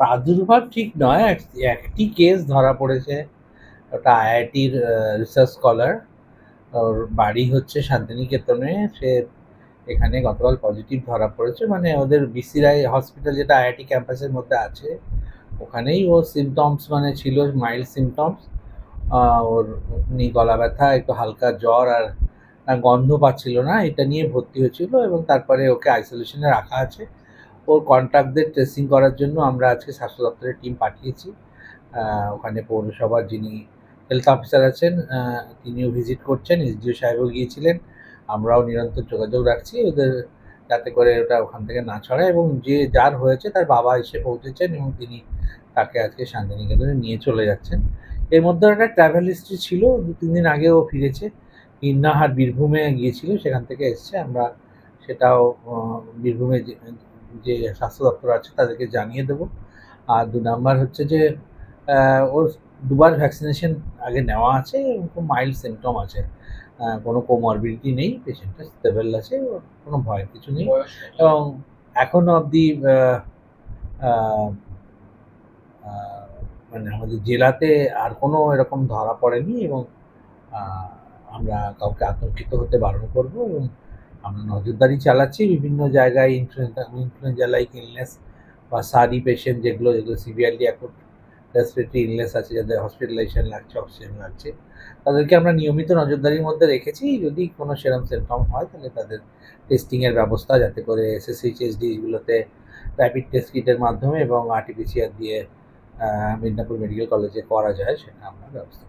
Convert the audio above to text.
প্রাদুর্ভাব ঠিক নয় একটি কেস ধরা পড়েছে। ওটা আইআইটির রিসার্চ স্কলার ওর বাড়ি হচ্ছে শান্তিনিকেতনে। সে এখানে গতকাল পজিটিভ ধরা পড়েছে। মানে ওদের বিসিরাই হসপিটাল যেটা আইআইটি ক্যাম্পাসের মধ্যে আছে, ওখানেই ও সিমটমস মানে ছিল মাইল্ড সিমটমস ওর এমনি গলা ব্যথা, একটু হালকা জ্বর আর গন্ধ পাচ্ছিল না। এটা নিয়ে ভর্তি হয়েছিল এবং তারপরে ওকে আইসোলেশনে রাখা আছে। ওর কন্ট্যাক্টদের ট্রেসিং করার জন্য আমরা আজকে স্বাস্থ্য দপ্তরের টিম পাঠিয়েছি। ওখানে পৌরসভার যিনি হেলথ অফিসার আছেন তিনিও ভিজিট করছেন, এসডিও সাহেবও গিয়েছিলেন। আমরাও নিরন্তর যোগাযোগ রাখছি, ওদের যাতে করে ওটা ওখান থেকে না ছড়ায় এবং যে যার হয়েছে তার বাবা এসে পৌঁছেছেন এবং তিনি তাকে আজকে শান্তিনিকেতনে নিয়ে চলে যাচ্ছেন। এর মধ্যে একটা ট্রাভেল হিস্ট্রি ছিল, দু, তিন দিন আগেও ফিরেছে। ইন্নাহাট বীরভূমে গিয়েছিল, সেখান থেকে এসছে। আমরা সেটাও বীরভূমে যে স্বাস্থ্য দপ্তর আছে তাদেরকে জানিয়ে দেবো। আর দু নাম্বার হচ্ছে যে ওর দুবার ভ্যাকসিনেশন আগে নেওয়া আছে এবং খুব মাইল্ড সিমটম আছে। কোনো কোমরবিডিটি নেই পেশেন্টটা স্টেবল আছে ওর কোনো ভয়ের কিছু নেই। এবং এখনও অবধি মানে আমাদের জেলাতে আর কোনো এরকম ধরা পড়েনি এবং আমরা কাউকে আতঙ্কিত হতে বারণ করব এবং আমরা নজরদারি চালাচ্ছি, বিভিন্ন জায়গায় ইনফ্লুয়েঞ্জা ইনফ্লুয়েঞ্জা লাইক ইলনেস বা সারি পেশেন্ট যেগুলো যেগুলো সিভিয়ারলি এখন রেসপিরেটরি ইলনেস আছে, যাদের হসপিটালাইজেশন লাগছে অক্সিজেন লাগছে, তাদেরকে আমরা নিয়মিত নজরদারির মধ্যে রেখেছি। যদি কোনো সেরম সিমটম হয়, তাহলে তাদের টেস্টিংয়ের ব্যবস্থা যাতে করে এসএসএইচএসডিগুলোতে র্যাপিড টেস্ট কিটের মাধ্যমে এবং আরটিপিসিআর দিয়ে মিদনাপুর মেডিকেল কলেজে করা যায়, সেটা আমরা ব্যবস্থা